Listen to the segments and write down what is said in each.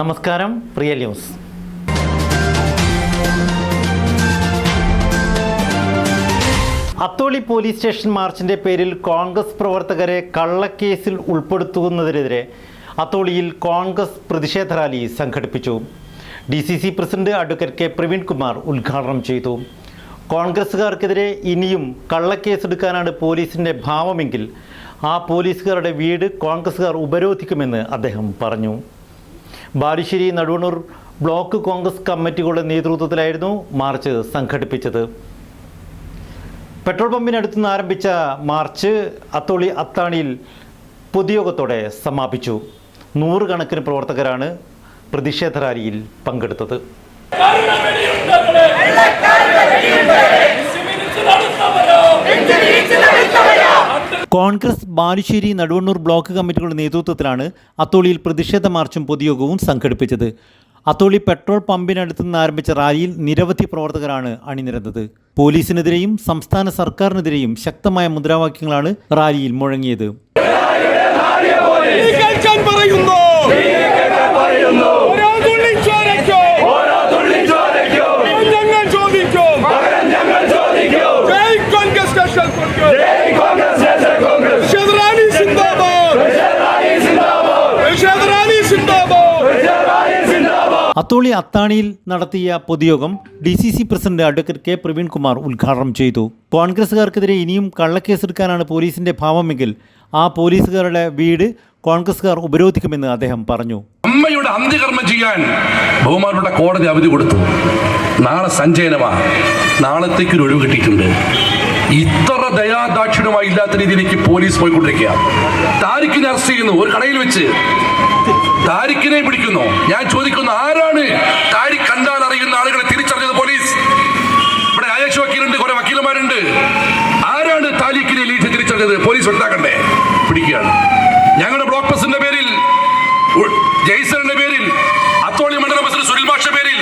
നമസ്കാരം Priya news. Atholi police station മാർച്ചിന്റെ പേരിൽ കോൺഗ്രസ് പ്രവർത്തകരെ കള്ളക്കേസിൽ ഉൾപ്പെടുത്തുന്നതിനെതിരെ അത്തോളിയിൽ കോൺഗ്രസ് പ്രതിഷേധ റാലി സംഘടിപ്പിച്ചു. D C C president advocate K. Praveen Kumar ഉദ്ഘാടനം ചെയ്തു. കോൺഗ്രസ്സുകാർക്കെതിരെ ഇനിയും കള്ളക്കേസെടുക്കാനാണ് പോലീസിന്റെ ഭാവമെങ്കിൽ ആ പോലീസുകാരുടെ വീട് കോൺഗ്രസ്സുകാർ ഉപരോധിക്കുമെന്ന് അദ്ദേഹം പറഞ്ഞു. ബാലുശ്ശേരി നടുവണ്ണൂർ ബ്ലോക്ക് കോൺഗ്രസ് കമ്മിറ്റികളുടെ നേതൃത്വത്തിലായിരുന്നു മാർച്ച് സംഘടിപ്പിച്ചത്. പെട്രോൾ പമ്പിനടുത്ത് നിന്ന് ആരംഭിച്ച മാർച്ച് അത്തോളി അത്താണിയിൽ പൊതുയോഗത്തോടെ സമാപിച്ചു. നൂറുകണക്കിന് പ്രവർത്തകരാണ് പ്രതിഷേധ റാലിയിൽ പങ്കെടുത്തത്. കോൺഗ്രസ് ബാലുശ്ശേരി നടുവണ്ണൂർ ബ്ലോക്ക് കമ്മിറ്റികളുടെ നേതൃത്വത്തിലാണ് അത്തോളിയിൽ പ്രതിഷേധ മാർച്ചും പൊതുയോഗവും സംഘടിപ്പിച്ചത്. അത്തോളി പെട്രോൾ പമ്പിനടുത്ത് നിന്ന് ആരംഭിച്ച റാലിയിൽ നിരവധി പ്രവർത്തകരാണ് അണിനിരന്നത്. പോലീസിനെതിരെയും സംസ്ഥാന സർക്കാരിനെതിരെയും ശക്തമായ മുദ്രാവാക്യങ്ങളാണ് റാലിയിൽ മുഴങ്ങിയത്. നീ അത്തോളി അത്താണിയിൽ നടത്തിയ പൊതുയോഗം D C C president advocate K Praveenkumar ഉദ്ഘാടനം ചെയ്തു. കോൺഗ്രസുകാർക്കെതിരെ ഇനിയും കള്ളക്കേസെടുക്കാനാണ് പോലീസിന്റെ ഭാവമെങ്കിൽ ആ പോലീസുകാരുടെ വീട് കോൺഗ്രസുകാർ ഉപരോധിക്കുമെന്ന് അദ്ദേഹം പറഞ്ഞു. അമ്മയുടെ അന്ത്യകർമ്മം ചെയ്യാൻ ബഹുമാനപ്പെട്ട കോടതി അവധി കൊടുത്തു. നാളെ സഞ്ചയനമാ നാളത്തേക്ക് ഒരു ഒഴിവ് കിട്ടിയിട്ടുണ്ട്. ഇത്ര ദയാദാക്ഷിണ്യമായി ഇല്ലാത്ത രീതിയിലേക്ക് പോലീസ് പോയിക്കൊണ്ടിരിക്കുക താരിഖിനെ അറസ്റ്റ് ചെയ്യുന്നു. ഒരു കടയിൽ വെച്ച് താരിഖിനെ പിടിക്കുന്നു. ഞാൻ ചോദിക്കുന്നു ആരാണ്? താരിഖ് കണ്ടാൽ അറിയുന്ന ആളുകളെ തിരിച്ചറിഞ്ഞത് പോലീസ്. ഇവിടെ രാജേഷ് വക്കീലുണ്ട് കുറെ വക്കീലന്മാരുണ്ട്. ആരാണ് താലിഖിനെ ലീഡ് തിരിച്ചറിഞ്ഞത്? പോലീസ് ഉണ്ടാക്കണ്ടേ? പിടിക്കുകയാണ്. ഞങ്ങളുടെ ബ്ലോക്ക് പ്രസിഡന്റിന്റെ പേരിൽ ജയ്സറിന്റെ പേരിൽ അത്തോളി മണ്ഡലം പ്രസിഡന്റ് സുനിൽ മാഷ പേരിൽ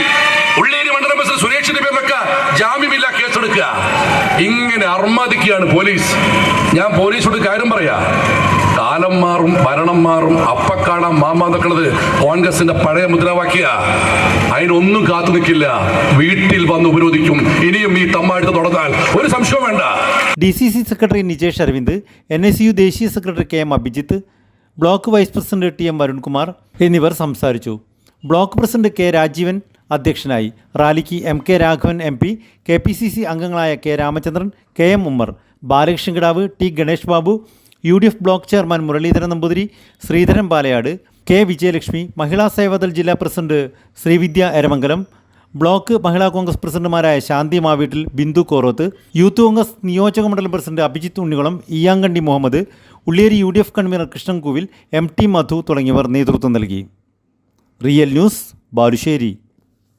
ഉള്ളേരി മണ്ഡലം പ്രസിഡന്റ് സുരേഷിന്റെ പേരിലൊക്കെ ജാമ്യമില്ല കേസെടുക്കുക ഇങ്ങനെ അർമാദിക്കുകയാണ് പോലീസ്. ഞാൻ പോലീസോട് കാര്യം പറയാ. കാലം മാറും ഭരണം മാറും. അപ്പക്കാട മാമാന്നൊക്കെയുള്ളത് കോൺഗ്രസിന്റെ പഴയ മുദ്രാവാക്യ. അതിനൊന്നും കാത്തു നിൽക്കില്ല. വീട്ടിൽ വന്ന് ഉപരോധിക്കും. ഇനിയും ഈ തമ്മായിട്ട് തുടർന്നാൽ ഒരു സംശയം വേണ്ട. D C C secretary Nijesh Aravind N S U ദേശീയ secretary K M Abhijith block vice president T M Varunkumar എന്നിവർ സംസാരിച്ചു. ബ്ലോക്ക് പ്രസിഡന്റ് കെ രാജീവൻ അധ്യക്ഷനായി. റാലിക്ക് M K Raghavan M P K P C C അംഗങ്ങളായ K Ramachandran K M Ummer Balakrishnan Kidavu T Ganesh Babu U D F block chairman Muraleedharan Namboothiri Sreedharan Palayad K Vijayalakshmi Mahila Sevadal ജില്ലാ president Sreevidya Eramangalam block Mahila Congress പ്രസിഡന്റുമാരായ Shanthi Maveettil Bindu Koroth youth Congress നിയോജക മണ്ഡലം president Abhijith Unnikulam Iyyankandi Muhammed Ulliyeri U D F convener Krishnankovil M T Madhu തുടങ്ങിയവർ നേതൃത്വം നൽകി. Real news Balussery.